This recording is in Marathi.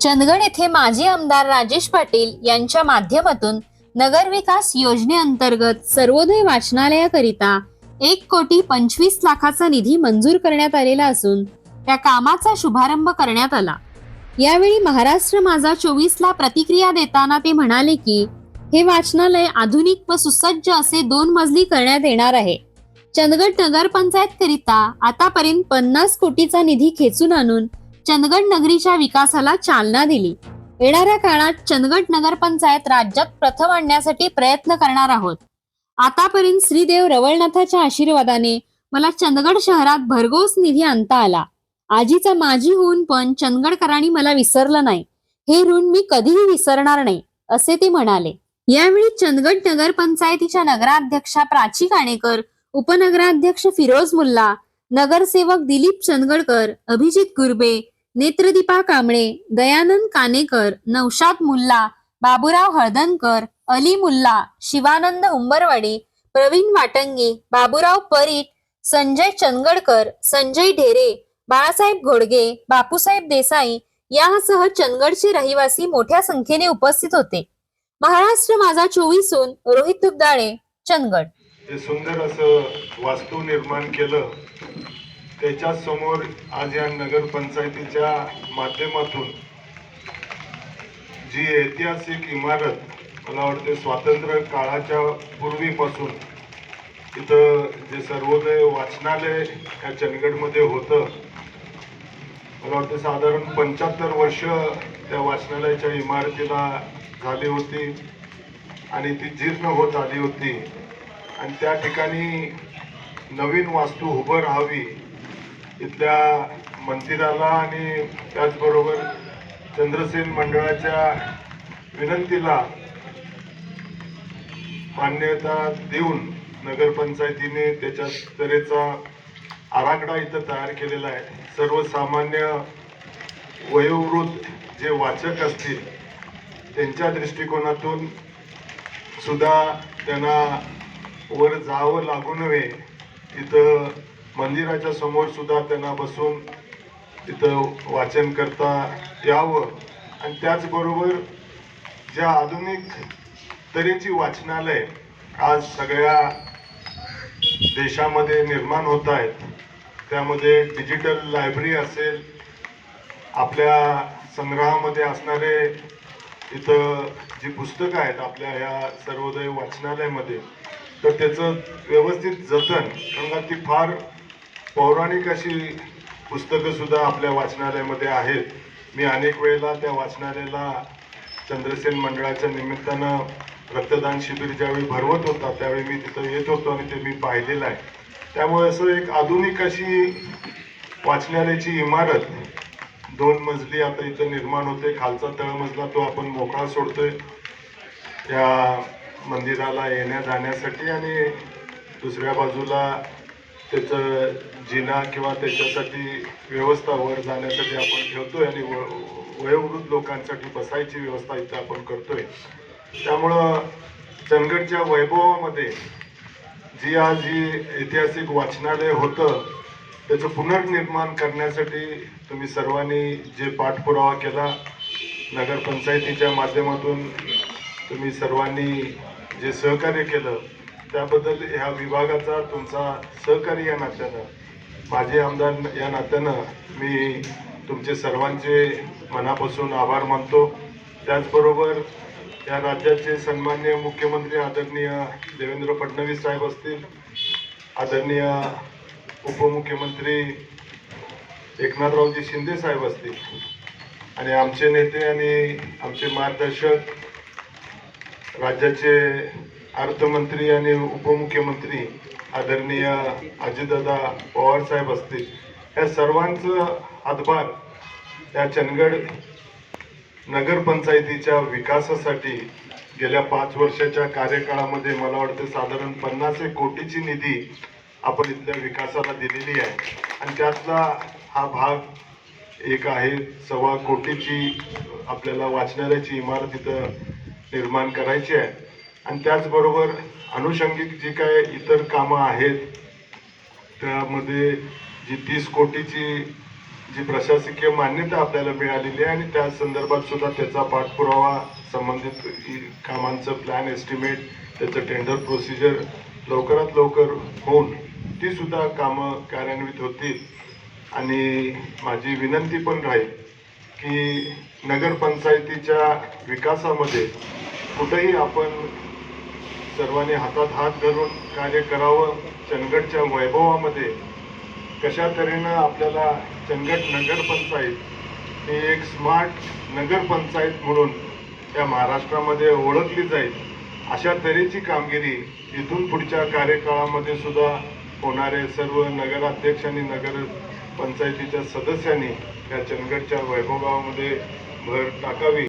चंदगड येथे माजी आमदार राजेश पाटील यांच्या माध्यमातून नगरविकास योजनेअंतर्गत सर्वोदय वाचनालयाकरिता एक कोटी पंचवीस लाखाचा निधी मंजूर करण्यात आलेला असून त्या कामाचा शुभारंभ करण्यात आला. यावेळी महाराष्ट्र माझा चोवीसला प्रतिक्रिया देताना ते म्हणाले की हे वाचनालय आधुनिक व सुसज्ज असे दोन मजली करण्यात येणार आहे. चंदगड नगरपंचायत करिता आतापर्यंत पन्नास कोटीचा निधी खेचून आणून चंदगड नगरीच्या विकासाला चालना दिली. येणाऱ्या काळात चंदगड नगरपंचायत राज्यात प्रथम आणण्यासाठी प्रयत्न करणार आहोत. आतापर्यंत श्रीदेव रवळनाथाच्या आशीर्वादाने मला चंदगड शहरात भरघोस निधी आणता आला. आजीचा माझी होऊन पण चंदगडकरांनी मला विसरलं नाही. हे ऋण मी कधीही विसरणार नाही असे ते म्हणाले. यावेळी चंदगड नगरपंचायतीच्या नगराध्यक्षा प्राची काणेकर उपनगराध्यक्ष फिरोज मुल्ला नगरसेवक दिलीप चंदगडकर अभिजित गुरबे नेत्रदीपा कांबळे दयानंद कानेकर नौशाद मुल्ला बाबुराव हळदनकर अली मुल्ला शिवानंद उंबरवाडी प्रवीण वाटंगी बाबुराव परीट संजय चंदगडकर संजय ढेरे बाळासाहेब घोडगे बापूसाहेब देसाई यासह चंदगडचे रहिवासी मोठ्या संख्येने उपस्थित होते. महाराष्ट्र माझा चोवीसून रोहित दुग्दाळे चंदगड. सुंदर असं वास्तू निर्माण केलं त्याच्यासमोर आज या नगरपंचायतीच्या माध्यमातून जी ऐतिहासिक इमारत मला वाटते स्वातंत्र्य काळाच्या पूर्वीपासून इथं जे सर्वोदय वाचनालय या चंदगडमध्ये होतं मला वाटतं साधारण पंच्याहत्तर वर्ष त्या वाचनालयाच्या इमारतीला झाली होती आणि ती जीर्ण होत आली होती. आणि त्या ठिकाणी नवीन वास्तू उभं राहावी इथल्या मंदिराला आणि त्याचबरोबर चंद्रसेन मंडळाच्या विनंतीला मान्यता देऊन नगरपंचायतीने त्याच्या तऱ्हेचा आराखडा इथं तयार केलेला आहे. सर्वसामान्य वयोवृद्ध जे वाचक असतील त्यांच्या दृष्टिकोनातून सुद्धा त्यांना वर जावं लागू नये. इथं मंदिराच्या समोर सुद्धा त्यांना बसून तिथं वाचन करता यावं. आणि त्याचबरोबर ज्या आधुनिक तऱ्हेची वाचनालय आज सगळ्या देशामध्ये निर्माण होत आहेत त्यामध्ये डिजिटल लायब्ररी असेल आपल्या संग्रहामध्ये असणारे इथं जी पुस्तकं आहेत आपल्या ह्या सर्वोदय वाचनालयामध्ये तर त्याचं व्यवस्थित जतन कारण का ती फार पौराणिक अशी पुस्तकं सुद्धा आपल्या वाचनालयामध्ये आहेत. मी अनेक वेळेला त्या वाचनालयाला चंद्रसेन मंडळाच्या निमित्तानं रक्तदान शिबिर ज्यावेळी भरवत होता त्यावेळी मी तिथं येत होतो आणि ते मी पाहिलेलं आहे. त्यामुळे असं एक आधुनिक अशी वाचनालयाची इमारत दोन मजली आता इथं निर्माण होते. खालचा तळमजला तो आपण मोकळा सोडतोय. त्या मंदिराला येण्या जाण्यासाठी आणि दुसऱ्या बाजूला त्याचं जिना किंवा त्याच्यासाठी व्यवस्था वर जाण्यासाठी आपण ठेवतोय आणि व- वयोवृद्ध लोकांसाठी बसायची व्यवस्था इथं आपण करतोय. त्यामुळं चंदगडच्या वैभवामध्ये जी आज ही ऐतिहासिक वाचनालय होतं त्याचं पुनर्निर्माण करण्यासाठी तुम्ही सर्वांनी जे पाठपुरावा केला नगरपंचायतीच्या माध्यमातून तुम्ही सर्वांनी जे सहकार्य केलं त्याबद्दल ह्या विभागाचा तुमचा सहकारी या नात्यानं माझे आमदार या नात्यानं मी तुमचे सर्वांचे मनापासून आभार मानतो. त्याचबरोबर या राज्याचे सन्मान्य मुख्यमंत्री आदरणीय देवेंद्र फडणवीस साहेब असतील आदरणीय उपमुख्यमंत्री एकनाथरावजी शिंदे साहेब असतील आणि आमचे नेते आणि आमचे मार्गदर्शक राज्याचे अर्थमंत्री आणि उपमुख्यमंत्री आदरणीय अजितदादा पवारसाहेब असतील या सर्वांचं हातभार या चंदगड नगरपंचायतीच्या विकासासाठी गेल्या पाच वर्षाच्या कार्यकाळामध्ये मला वाटतं साधारण पन्नास एक कोटीची निधी आपण इथल्या विकासाला दिलेली आहे. आणि त्यातला हा भाग एक आहे सव्वा कोटीची आपल्याला वाचनालयाची इमारत इथं निर्माण करायची आहे. आणि त्याचबरोबर अनुषंगिक जी काय इतर कामं आहेत त्यामध्ये जी तीस कोटीची जी प्रशासकीय मान्यता आपल्याला मिळालेली आहे आणि त्या संदर्भात सुद्धा त्याचा पाठपुरावा संबंधित कामांचं प्लॅन एस्टिमेट त्याचं टेंडर प्रोसिजर लवकरात लवकर होऊन ती सुद्धा कामं कार्यान्वित होतील. आणि माझी विनंती पण राहील की नगरपंचायतीच्या विकासामध्ये कुठेही आपण सर्वांनी हातात हात धरून कार्य करावं चंदगडच्या वैभवामध्ये. कशा तऱ्हेनं आपल्याला चंदगड नगरपंचायत ही एक स्मार्ट नगरपंचायत म्हणून त्या महाराष्ट्रामध्ये ओळखली जाईल अशा तऱ्हेची कामगिरी इथून पुढच्या कार्यकाळामध्ये सुद्धा होणारे सर्व नगराध्यक्ष आणि नगर पंचायतीच्या सदस्यांनी या चंदगडच्या वैभवामध्ये भर टाकावी.